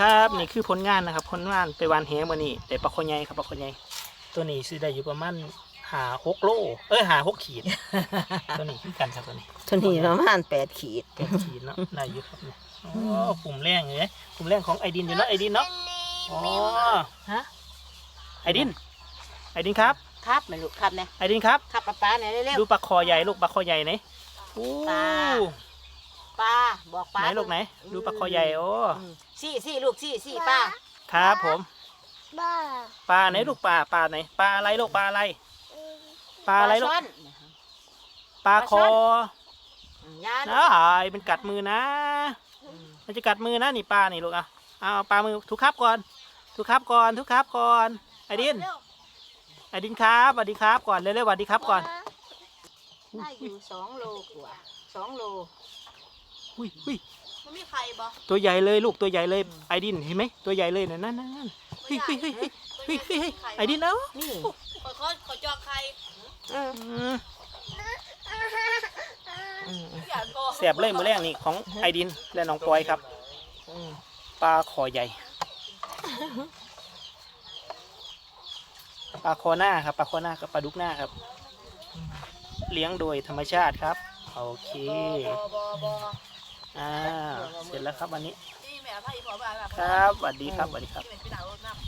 ครับนี่คือผลงานนะครับผลงานไปวานแหมานี่แต่ปลาคอใหญ่ครับปลาคอใหญ่ตัวนี้ซื้อได้อยู่ประมาณหาหกโล เอ้ยหาหกขีด ตัวนี้คือกันครับตัวนี้ตัวนี้ประมาณแปดขีดแปดขีดเนาะได้อยู่ครับเนี่ยโอ้กลุ่มแรงเลยกลุ่มแรงของไอดินอยู่เนาะไอดินเนาะอ๋อฮะไอดินไอดินครับครับแม่ลูกครับเนี่ยไอดินครับครับป้าป้าเนี่ยเร็วดูปลาคอใหญ่ลูกปลาคอใหญ่ไหนโอ้ ปลาๆป้าบอกป้าไหนลูกไหนดูปลาคอใหญ่โอ้อืมสี่สี่ลูกสี่สี่ป้าครับผมบ้าปลาไหนลูกปลาปลาไหนปลาอะไรลูกปลาอะไรปลาอะไรลูกช่อนปลาคออืมยานะหายมันกัดมือนะ มันจะกัดมือนะนี่ปลานี่ลูกอะเอาปลามือทุกครับก่อน ทุกครับก่อนทุกครับก่อนไอดินไอดินครับสวัสดีครับก่อนเร็วๆสวัสดีครับก่อนได้อยู่สองโลกว่าสองโล อุ้ยอุ้ยมันมีใครบ่ตัวใหญ่เลยลูกตัวใหญ่เลยไอดินเห็นไหมตัวใหญ่เลยนั่นนั่นนั่นเฮ้ยเฮ้ยเฮ้ยเฮ้ยเฮ้ยเฮ้ยเฮ้ยไอดินเอ้านี่ขอขอขอจอใครอืมอืมอืมอยากโกแสบเลยมือแรกนี่ของไอดินและน้องปอยครับอืมปลาคอใหญ่ปลาคอหน้าครับปลาคอหน้ากับปลาดุกหน้าครับ เลี้ยงโดยธรรมชาติครับ โอเคบ อบอบออ่า เสร็จแล้วครับวันนี้นี่แม่พายพอแบบครับสวัสดีครับสวัสดีครับ